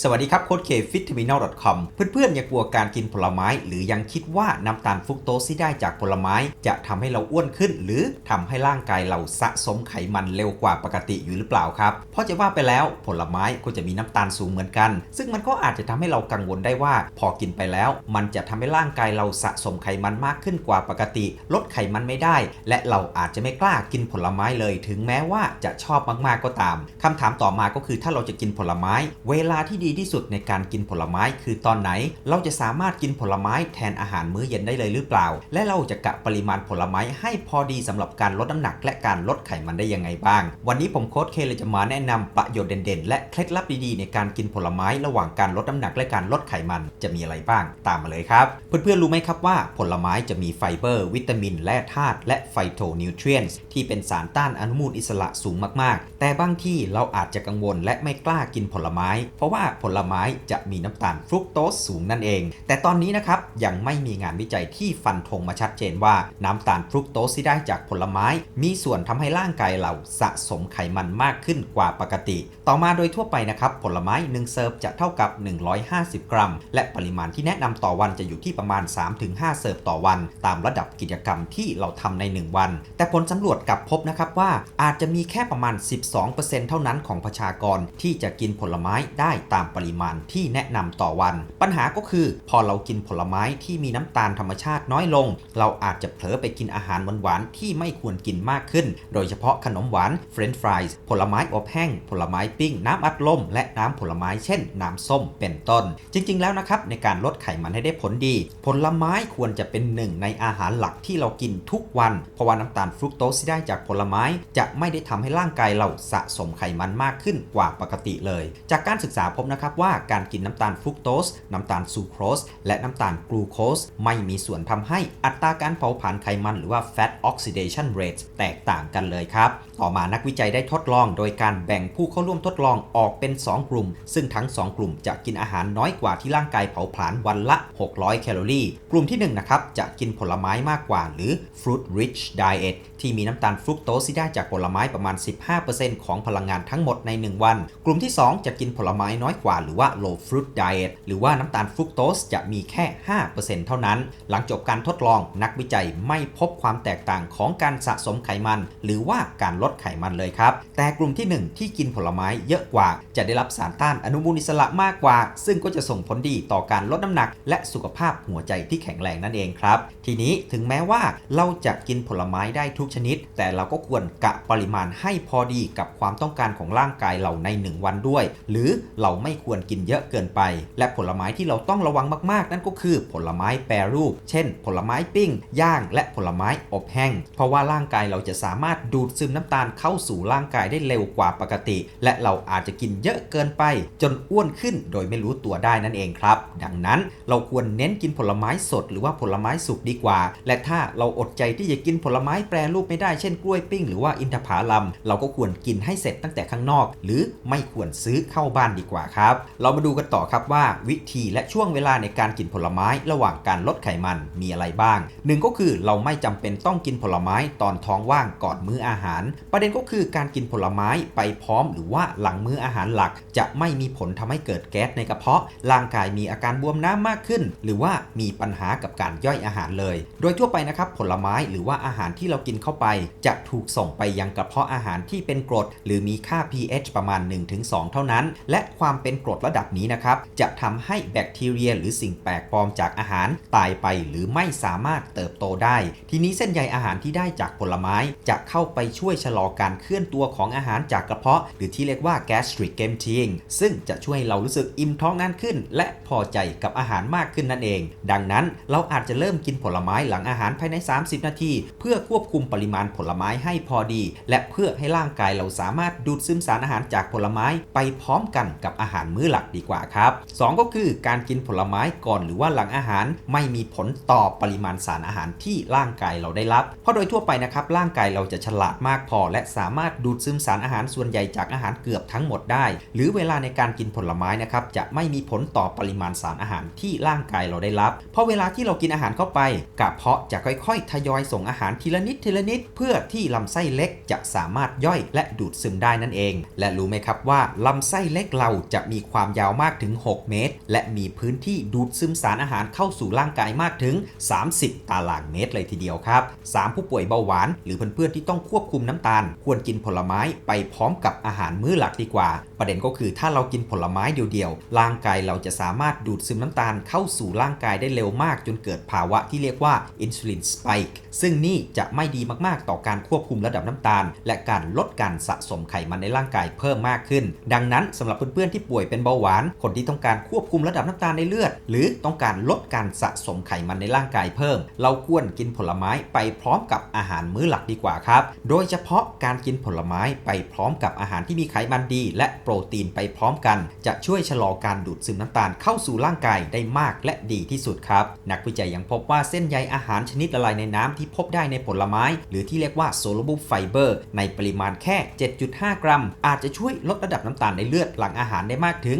สวัสดีครับโค้ดเคฟิต t มิน a l c o m เพื่อนๆอย่ากลัวการกินผลไม้ หรือยังคิดว่าน้ำตาลฟรุกโตสที่ได้จากผลไม้ จะทำให้เราอ้วนขึ้น หรือทำให้ร่างกายเราสะสมไขมันเร็วกว่าปกติอยู่หรือเปล่าครับ เพราะจะว่าไปแล้วผลไม้ก็จะมีน้ำตาลสูงเหมือนกัน ซึ่งมันก็อาจจะทำให้เรากังวลได้ว่า พอกินไปแล้ว มันจะทำให้ร่างกายเราสะสมไขมันมากขึ้นกว่าปกติ ลดไขมันไม่ได้ และเราอาจจะไม่กล้ากินผลไม้เลย ถึงแม้ว่าจะชอบมากๆก็ตามคำถามต่อมาก็คือถ้าเราจะกินผลไม้ เวลาที่ดีที่สุดในการกินผลไม้คือตอนไหน เราจะสามารถกินผลไม้แทนอาหารมื้อเย็นได้เลยหรือเปล่า และเราจะกะปริมาณผลไม้ให้พอดีสำหรับการลดน้ำหนัก และการลดไขมันได้ยังไงบ้าง วันนี้ผมโค้ดเคเลยจะมาแนะนำประโยชน์เด่นๆ และเคล็ดลับดีๆในการกินผลไม้ระหว่างการลดน้ำหนักและการลดไขมันจะมีอะไรบ้าง ตามมาเลยครับ เพื่อนๆรู้ไหมครับว่าผลไม้จะมีไฟเบอร์ วิตามินและธาตุและไฟโตนิวทรีนส์ที่เป็นสารต้านอนุมูลอิสระสูงมากๆ แต่บางที่เราอาจจะกังวลและไม่กล้ากินผลไม้ เพราะว่าผลไม้จะมีน้ำตาลฟรุกโตสสูงนั่นเอง แต่ตอนนี้นะครับยังไม่มีงานวิจัยที่ฟันธงมาชัดเจนว่าน้ำตาลฟรุกโตสที่ได้จากผลไม้ มีส่วนทำให้ร่างกายเราสะสมไขมันมากขึ้นกว่าปกติ ต่อมาโดยทั่วไปนะครับผลไม้ 1 เซิร์ฟจะเท่ากับ 150 กรัม และปริมาณที่แนะนำต่อวันจะอยู่ที่ประมาณ 3-5 เซิร์ฟต่อวัน ตามระดับกิจกรรมที่เราทำใน 1 วัน แต่ผลสำรวจกลับพบนะครับว่าอาจจะมีแค่ประมาณ 12%เท่านั้นของประชากรที่จะกินผลไม้ได้ตามปริมาณที่แนะนำต่อวัน ปัญหาก็คือพอเรากินผลไม้ที่มีน้ำตาลธรรมชาติน้อยลง เราอาจจะเผลอไปกินอาหารหวานๆที่ไม่ควรกินมากขึ้น โดยเฉพาะขนมหวานเฟรนช์ฟรายส์ผลไม้อบแห้ง ผลไม้ปิ้ง น้ำอัดลม และน้ำผลไม้เช่น น้ำส้มเป็นต้น จริง ๆ แล้วนะครับในการลดไขมันให้ได้ผลดี ผลไม้ควรจะเป็นหนึ่งในอาหารหลักที่เรากินทุกวัน เพราะว่าน้ำตาลฟรุกโตสที่ได้จากผลไม้จะไม่ได้ทำให้ร่างกายเราสะสมไขมันมากขึ้นกว่าปกติเลย จากการศึกษาพบนะครับว่าการกินน้ำตาลฟรุกโตส น้ำตาลซูโครส และน้ำตาลกลูโคส ไม่มีส่วนทำให้อัตราการเผาผลาญไขมันหรือว่า fat oxidation rate แตกต่างกันเลยครับ ต่อมานักวิจัยได้ทดลอง โดยการแบ่งผู้เข้าร่วมทดลองออกเป็น 2 กลุ่ม ซึ่งทั้ง 2 กลุ่มจะกินอาหารน้อยกว่าที่ร่างกายเผาผลาญวันละ 600 แคลอรี่ กลุ่มที่1นะครับจะกินผลไม้มากกว่า หรือ fruit rich diet ที่มีน้ำตาลฟรุกโตสที่ได้จากผลไม้ประมาณ 15%ของพลังงานทั้งหมดใน 1 วัน กลุ่มที่ 2 จะกินผลไม้น้อยกว่า หรือว่า low fruit diet หรือว่าน้ำตาลฟรุกโตสจะมีแค่ 5%เท่านั้น หลังจบการทดลองนักวิจัยไม่พบความแตกต่างของการสะสมไขมัน หรือว่าการลดไขมันเลยครับ แต่กลุ่มที่ 1 ที่กินผลไม้เยอะกว่า จะได้รับสารต้านอนุมูลอิสระมากกว่า ซึ่งก็จะส่งผลดีต่อการลดน้ำหนัก และสุขภาพหัวใจที่แข็งแรงนั่นเองครับ ทีนี้ถึงแม้ว่าเราจะกินผลไม้ได้ทุกชนิด แต่เราก็ควรกะปริมาณให้พอดีกับความต้องการของร่างกายเราใน 1 วันด้วย หรือเราไม่ควรกินเยอะเกินไป และผลไม้ที่เราต้องระวังมากๆ นั่นก็คือผลไม้แปรรูป เช่น ผลไม้ปิ้ง ย่าง และผลไม้อบแห้ง เพราะว่าร่างกายเราจะสามารถดูดซึมน้ำตาลเข้าสู่ร่างกายได้เร็วกว่าปกติ และเราอาจจะกินเยอะเกินไป จนอ้วนขึ้นโดยไม่รู้ตัวได้นั่นเองครับ ดังนั้นเราควรเน้นกินผลไม้สดหรือว่าผลไม้สุกดีกว่า และถ้าเราอดใจที่จะกินผลไม้แปรรูปไม่ได้เช่นกล้วยปิ้งหรือว่าอินทผลัมเราก็ควรกินให้เสร็จตั้งแต่ข้างนอก หรือไม่ควรซื้อเข้าบ้านดีกว่าครับ เรามาดูกันต่อครับว่า วิธีและช่วงเวลาในการกินผลไม้ระหว่างการลดไขมันมีอะไรบ้างหนึ่งก็คือเราไม่จำเป็นต้องกินผลไม้ตอนท้องว่างก่อนมื้ออาหารประเด็นก็คือการกินผลไม้ไปพร้อมหรือว่าหลังมื้ออาหารหลัก จะไม่มีผลทำให้เกิดแก๊สในกระเพาะ ร่างกายมีอาการบวมน้ำมากขึ้น หรือว่ามีปัญหากับการย่อยอาหารเลย โดยทั่วไปนะครับผลไม้หรือว่าอาหารที่เรากินเข้าไป จะถูกส่งไปยังกระเพาะอาหารที่เป็นกรด หรือมีค่า pH ประมาณ 1-2 เท่านั้น และความเป็นกรดระดับนี้นะครับจะทำให้แบคทีเรีย หรือสิ่งแปลกปลอมจากอาหารตายไปหรือไม่สามารถเติบโตได้ ทีนี้เส้นใยอาหารที่ได้จากผลไม้จะเข้าไปช่วยชะลอการเคลื่อนตัวของอาหารจากกระเพาะ หรือที่เรียกว่า gastric emptying ซึ่งจะช่วยให้เรารู้สึกอิ่มท้องนานขึ้น และพอใจกับอาหารมากขึ้นนั่นเอง ดังนั้นเราอาจจะเริ่มกินผลไม้หลังอาหารภายใน 30 นาที เพื่อควบคุมปริมาณผลไม้ให้พอดี และเพื่อให้ร่างกายเราสามารถดูดซึมสารอาหารจากผลไม้ไปพร้อมกันกับอาหารมื้อหลักดีกว่าครับ 2 ก็คือการกินผลไม้ก่อนหรือว่าหลังอาหาร ไม่มีผลต่อปริมาณสารอาหารที่ร่างกายเราได้รับ เพราะโดยทั่วไปนะครับร่างกายเราจะฉลาดมากพอและสามารถดูดซึมสารอาหารส่วนใหญ่จากอาหารเกือบทั้งหมดได้ หรือเวลาในการกินผลไม้นะครับจะไม่มีผลต่อปริมาณสารอาหารที่ร่างกายเราได้รับ เพราะเวลาที่เรากินอาหารเข้าไปกระเพาะจะค่อยๆ ทยอยส่งอาหารทีละนิดทีละนิด เพื่อที่ลำไส้เล็กจะสามารถย่อยและดูดซึมได้นั่นเอง และรู้ไหมครับว่าลำไส้เล็กเราจะมีความยาวมากถึง 6 เมตร และมีพื้นที่ดูดซึมสารอาหารเข้าสู่ร่างกายมากถึง 30 ตารางเมตรเลยทีเดียวครับ 3 ผู้ป่วยเบาหวาน หรือเพื่อนๆที่ต้องควบคุมน้ำตาลควรกินผลไม้ไปพร้อมกับอาหารมื้อหลักดีกว่า ประเด็นก็คือถ้าเรากินผลไม้เดียวๆ ร่างกายเราจะสามารถดูดซึมน้ำตาลเข้าสู่ร่างกายได้เร็วมาก จนเกิดภาวะที่เรียกว่าอินซูลินสปค์ซึ่งนี่จะไม่ดีมากๆ ต่อการควบคุมระดับน้ำตาล และการลดการสะสมไขมันในร่างกายเพิ่มมากขึ้น ดังนั้นสำหรับเพื่อนๆที่ป่วยเป็นเบาหวาน คนที่ต้องการควบคุมระดับน้ำตาลในเลือด หรือต้องการลดการสะสมไขมันในร่างกายเพิ่ม เราควรกินผลไม้ไปพร้อมกับอาหารมื้อหลักดีกว่าครับ โดยเฉพาะการกินผลไม้ไปพร้อมกับอาหารที่มีไขมันดี และโปรตีนไปพร้อมกัน จะช่วยชะลอการดูดซึมน้ำตาลเข้าสู่ร่างกายได้มากและดีที่สุดครับนักวิจัยยังพบว่าเส้นใยอาหารชนิดละลายในน้ำที่พบได้ในผลไม้ หรือที่เรียกว่า soluble fiber ในปริมาณแค่ 7.5 กรัม อาจจะช่วยลดระดับน้ำตาลในเลือดหลังอาหารได้มากถึง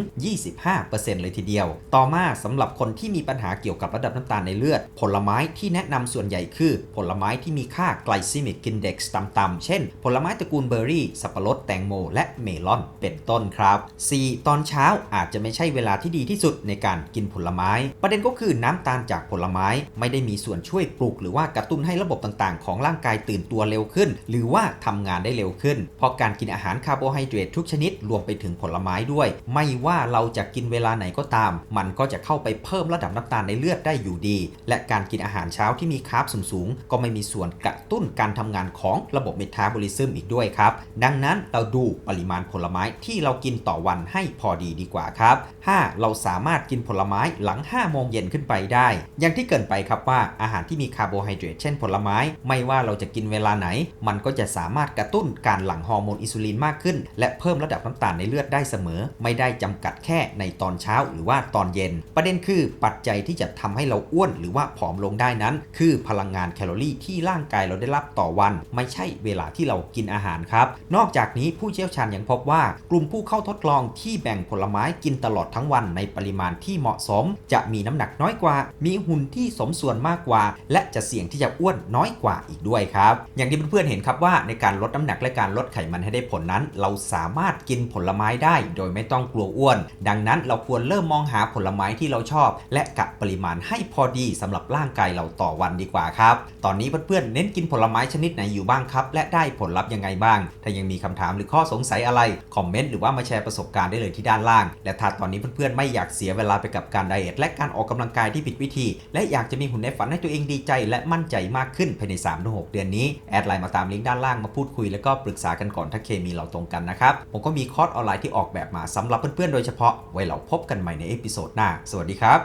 25%เลยทีเดียว ต่อมาสำหรับคนที่มีปัญหาเกี่ยวกับระดับน้ำตาลในเลือด ผลไม้ที่แนะนำส่วนใหญ่คือ ผลไม้ที่มีค่า glycemic index ต่ำๆเช่นผลไม้ตระกูลเบอร์รี่ สับปะรด แตงโม และเมลอน เป็นต้นครับ 4. ตอนเช้าอาจจะไม่ใช่เวลาที่ดีที่สุดในการกินผลไม้ ประเด็นก็คือน้ำตาลจากผลไม้ไม่ได้มีส่วนช่วยปลุก หรือว่ากระตุ้นให้ระบบต่างๆ ของร่างกายตื่นตัวเร็วขึ้น หรือว่าทำงานได้เร็วขึ้น เพราะการกินอาหารคาร์โบไฮเดรตทุกชนิดรวมไปถึงผลไม้ด้วย ไม่ว่าเราจะกินเวลาไหนก็ตาม มันก็จะเข้าไปเพิ่มระดับน้ำตาลในเลือดได้อยู่ดี และการกินอาหารเช้าที่มีคาร์บสูงๆก็ไม่มีส่วนกระตุ้นการทำงานของระบบเมตาบอลซึมอีกด้วยครับ ดังนั้นเราดูปริมาณผลไม้ที่เรากินต่อวันให้พอดีดีกว่าครับ 5. เราสามารถกินผลไม้หลัง 5 โมงเย็นขึ้นไปได้ อย่างที่เกินไปครับว่าอาหารที่มีคาร์โบไฮเดรตเช่นผลไม้ ไม่ว่าเราจะกินเวลาไหน มันก็จะสามารถกระตุ้นการหลั่งฮอร์โมนอินซูลินมากขึ้น และเพิ่มระดับน้ำตาลในเลือดได้เสมอ ไม่ได้จำกัดแค่ในตอนเช้าหรือว่าตอนเย็น ประเด็นคือปัจจัยที่จะทำให้เราอ้วนหรือว่าผอมลงได้นั้น คือพลังงานแคลอรี่ที่ร่างกายเราได้รับต่อวัน ไม่ใช่เวลาที่เรากินอาหารครับ นอกจากนี้ผู้เชี่ยวชาญยังพบว่ากลุ่มผู้เข้าทดลองที่แบ่งผลไม้กินตลอดทั้งวันในปริมาณที่เหมาะสม จะมีน้ำหนักน้อยกว่า มีหุ่นที่สมส่วนมากกว่า และจะเสี่ยงที่จะอ้วนน้อยกว่าอีกด้วยครับ อย่างที่เพื่อนๆเห็นครับว่าในการลดน้ำหนักและการลดไขมันให้ได้ผลนั้น เราสามารถกินผลไม้ได้ โดยไม่ต้องกลัวอ้วน ดังนั้นเราควรเริ่มมองหาผลไม้ที่เราชอบ และกะปริมาณให้พอดีสำหรับร่างกายเราต่อวันดีกว่าครับ ตอนนี้เพื่อนๆเน้นกินผลไม้ชนิดไหนอยู่บ้างครับ และได้ผผลลัพธ์ยังไงบ้าง ถ้ายังมีคำถามหรือข้อสงสัยอะไร คอมเมนต์หรือว่ามาแชร์ประสบการณ์ได้เลยที่ด้านล่าง และถ้าตอนนี้เพื่อนๆไม่อยากเสียเวลาไปกับการไดเอทและการออกกำลังกายที่ผิดวิธี และอยากจะมีหุ่นในฝันให้ตัวเองดีใจ และมั่นใจมากขึ้นภายใน3-6เดือนนี้แอดไลน์มาตามลิงก์ด้านล่างมาพูดคุยแล้วก็ปรึกษากันก่อนถ้าเคมีเราตรงกันนะครับผมก็มีคอร์สออนไลน์ที่ออกแบบมาสำหรับเพื่อนๆโดยเฉพาะไว้เราพบกันใหม่ในเอพิโซดหน้าสวัสดีครับ